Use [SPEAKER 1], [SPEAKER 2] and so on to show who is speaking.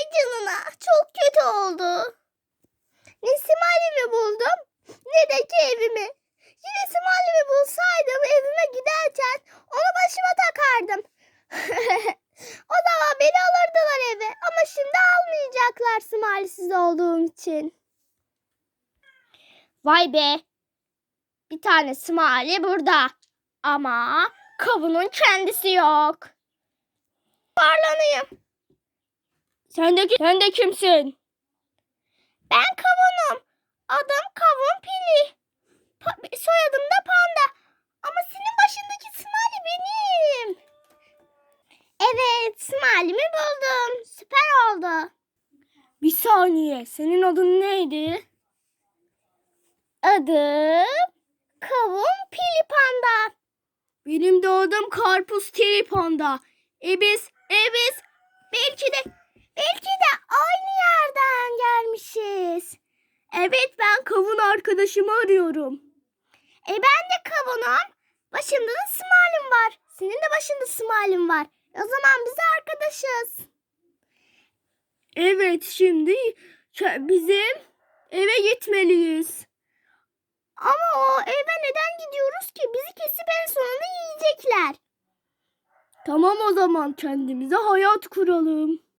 [SPEAKER 1] Canına çok kötü oldu. Ne Simal'imi buldum ne de ki evimi. Yine Simal'imi bulsaydım evime giderken onu başıma takardım. o zaman beni alırdılar eve ama şimdi almayacaklar Simal'siz olduğum için. Vay be. Bir tane Smiley burada. Ama kavunun kendisi yok. Sen de, sen de kimsin? Ben kavunum. Adım kavun pili. Pa- soyadım da panda. Ama senin başındaki Smiley benim. Evet Smiley'mi buldum. Süper oldu. Bir saniye. Senin adın neydi? Adım kavun pili panda. Benim de adım karpuz teri panda. E biz, e biz belki de belki de aynı yerden gelmişiz. Evet ben kavun arkadaşımı arıyorum. E ben de kavunum. Başımda da smile'im var. Senin de başında smile'in var. O zaman biz arkadaşız. Evet şimdi bizim eve gitmeliyiz. Ama o eve neden gidiyoruz ki? Bizi kesip en sonunda yiyecekler. Tamam o zaman kendimize hayat kuralım.